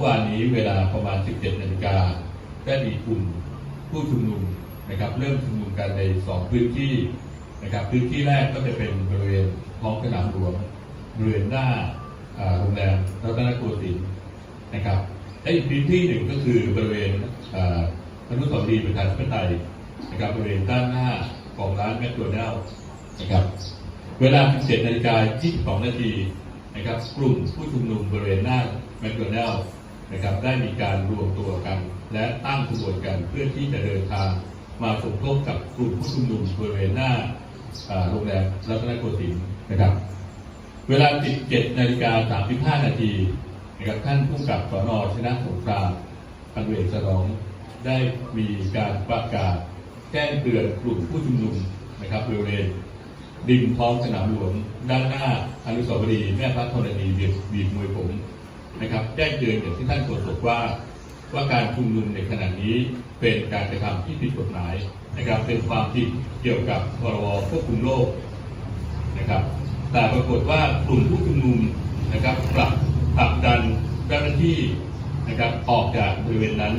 ื่อวานนี้เวลาประมาณ 17นาฬิกาได้มีกลุ่มผู้ชุมนุมนะครับเริ่มชุมนุมกันในสองพื้นที่นะครับพื้นที่แรกก็จะเป็นบริเวณท้องสนามหลวงบริเวณหน้าโรงแรมรัตนโกสินทร์นะครับและอีกพื้นที่หนึ่งก็คือบริเวณอ่าอนุสาวรีย์ประชาธิปไตยนะครับบริเวณด้านหน้าของร้านแมคโดนัลล์นะครับเวลา 17นาฬิกา22นาทีนะครับกลุ่มผู้ชุมนุมบริเวณหน้าแมคโดนัลล์ นะครับได้มีการรวมตัวกัน และตั้งขบวนกันเพื่อที่จะเดินทางมาสมทบกับกลุ่มผู้ชุมนุมบริเวณหน้าโรงแรมรัตนโกสินทร์นะครับ เวลา 17นาฬิกา35 นาทีนะครับท่านผู้กำกับสนชนะสงครามพันเวศสรองได้มีการประกาศแจ้งเตือนกลุ่มผู้ชุมนุมนะครับบริเวณริมท้องสนามหลวงด้านหน้าอนุสาวรีย์แม่พระธรณีบีบีบมวยผม นะครับแจ้งเตือนอย่างที่ท่านโฆษกว่า ว่าการชุมนุมในขณะนี้เป็นการกระทำที่ผิดกฎหมายนะครับเป็นความผิดเกี่ยวกับพรบควบคุมโรคนะครับแต่ปรากฏว่ากลุ่มผู้ชุมนุมนะครับปรับผลักดันเจ้าหน้าที่นะครับออกจากบริเวณนั้น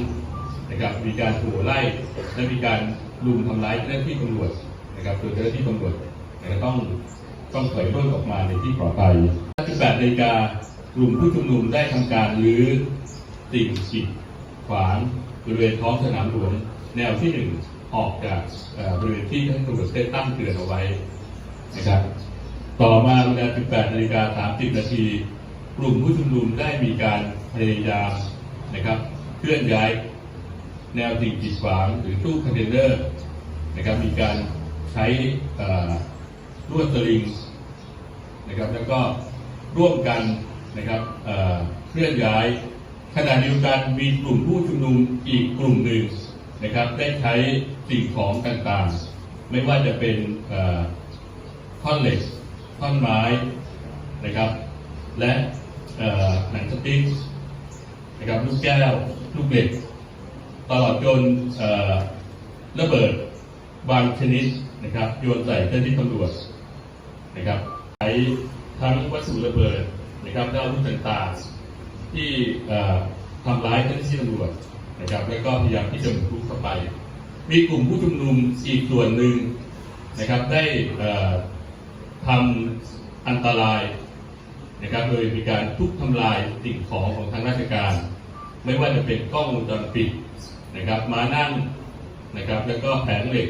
นะครับมีการถูไล่และมีการลุมทำร้ายเจ้าหน้าที่ตำรวจนะครับโดยเจ้าหน้าที่ตำรวจแต่ต้องต้องถอยร่นออกมาในที่ปลอดภัย18นาฬิกา กลุ่มผู้ชุมนุมได้ทำการรื้อสิ่งกีดขวางบริเวณท้องสนามหลวงแนวที่หนึ่งออกจากบริเวณที่ท่านตำรวจได้ตั้งเตือนเอาไว้นะครับ ต่อมาเวลา 18นาฬิกา30นาทีกลุ่มผู้ชุมนุมได้มีการพยายามนะครับ เคลื่อนย้ายแนวสิ่งกีดขวางหรือตู้คอนเทนเนอร์นะครับ มีการใช้ลวดสลิงนะครับ แล้วก็ร่วมกัน นะครับเคลื่อนย้ายขณะเดียวกันมีกลุ่มผู้ชุมนุมอีกกลุ่มหนึ่งนะครับ ได้ใช้สิ่งของต่างๆ ไม่ว่าจะเป็นเอ่อท่อนเหล็กท่อนไม้นะครับ และหนังสติ๊กนะครับลูกแก้วลูกเหล็ก ตลอดจนระเบิดบางชนิดนะครับโยนใส่เจ้าหน้าที่ตำรวจนะครับใช้ทั้งวัตถุระเบิด นะครับและอาวุธต่างๆ ที่ทำร้ายเจ้าหน้าที่ตำรวจนะครับแล้วก็พยายามที่จะบุกรุกเข้าไป มีกลุ่มผู้ชุมนุมอีกส่วนหนึ่งนะครับได้เอ่อทำอันตรายนะครับโดยมีการทุบทำลายสิ่งของของทางราชการ ไม่ว่าจะเป็นกล้องวงจรปิดนะครับมานั่งนะครับแล้วก็แผงเหล็ก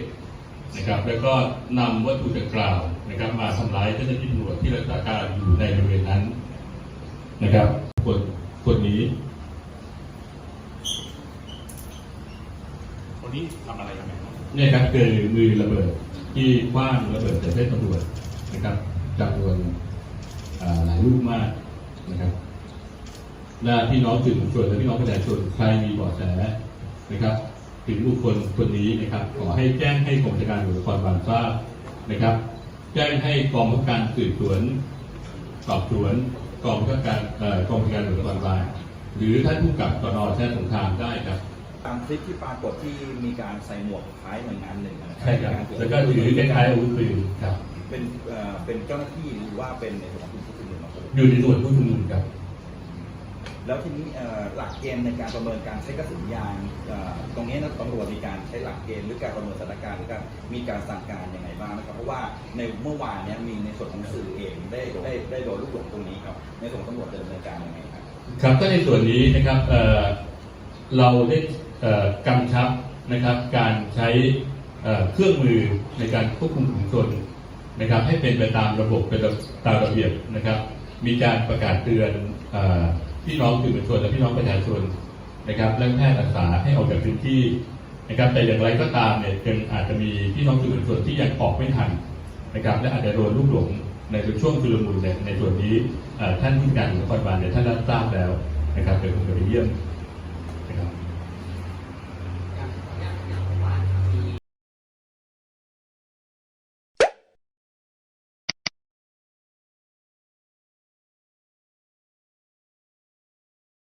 นะครับแล้วก็นำวัตถุดังกล่าวนะครับมาทำร้ายเจ้าหน้าที่ตำรวจที่รักษาการอยู่ในบริเวณนั้น นะครับคนคนนี้คนนี้ทำอะไรกันไหมครับเนี่ยครับคือมือระเบิดที่คว้างระเบิดใส่เส้นตำรวจนะครับจำนวนอ่าหลายลูกมากนะครับและพี่น้องสื่อมวลชนและพี่น้องประชาชนใครมีเบาะแสนะครับ ถึงบุคคลคนนี้นะครับ ขอให้แจ้งให้กองบัญชาการตำรวจนครบาลทราบนะครับ แจ้งให้กองบังคับการสืบสวนสอบสวน กองบังคับการเอ่อกองบัญชาการตำรวจนครบาลหรือท่านผู้กำกับสนชาติสงครามได้ครับตามคลิปที่ปรากฏที่มีการใส่หมวกคล้ายหน่วยงานหนึ่งนะครัใช่ครับแล้วก็ถือคล้ายๆอาวุธปืนครับเป็นเอ่อเป็นเจ้าหน้าที่หรือว่าเป็นในส่วนของผู้ชุมนุมครับผมอยู่ในส่วนผู้ชุมนุมครับ แล้วทีนี้หลักเกณฑ์ในการประเมินการใช้กระสุนยางตรงนี้นะตำรวจมีการใช้หลักเกณฑ์หรือการประเมินสถานการณ์หรือการมีการสั่งการยังไงบ้างนะครับเพราะว่าในเมื่อวานนี้มีในส่วนของสื่อเองได้ได้ได้โดนลูกหลงตรงนี้ครับในส่วนตำรวจจะดำเนินการยังไงครับครับก็ในส่วนนี้นะครับเราได้กำชับนะครับการใช้เครื่องมือในการควบคุมฝูงชนนะครับให้เป็นไปตามระบบเป็นตามระเบียบนะครับ มีการประกาศเตือนอ พี่น้องสื่อมวลชนและพี่น้องประชาชนนะครับและแพทย์รักษาให้ออกจากพื้นที่นะครับ แต่อย่างไรก็ตามเนี่ยยังอาจจะมีพี่น้องสื่อมวลชนที่ยังออกไม่ทันนะครับ และอาจจะโดนลูกหลงในช่วงชุลมุนในส่วนนี้ท่านผู้การนครบาลเนี่ยท่านรับทราบแล้วนะครับเดี๋ยวผมจะไปเยี่ยม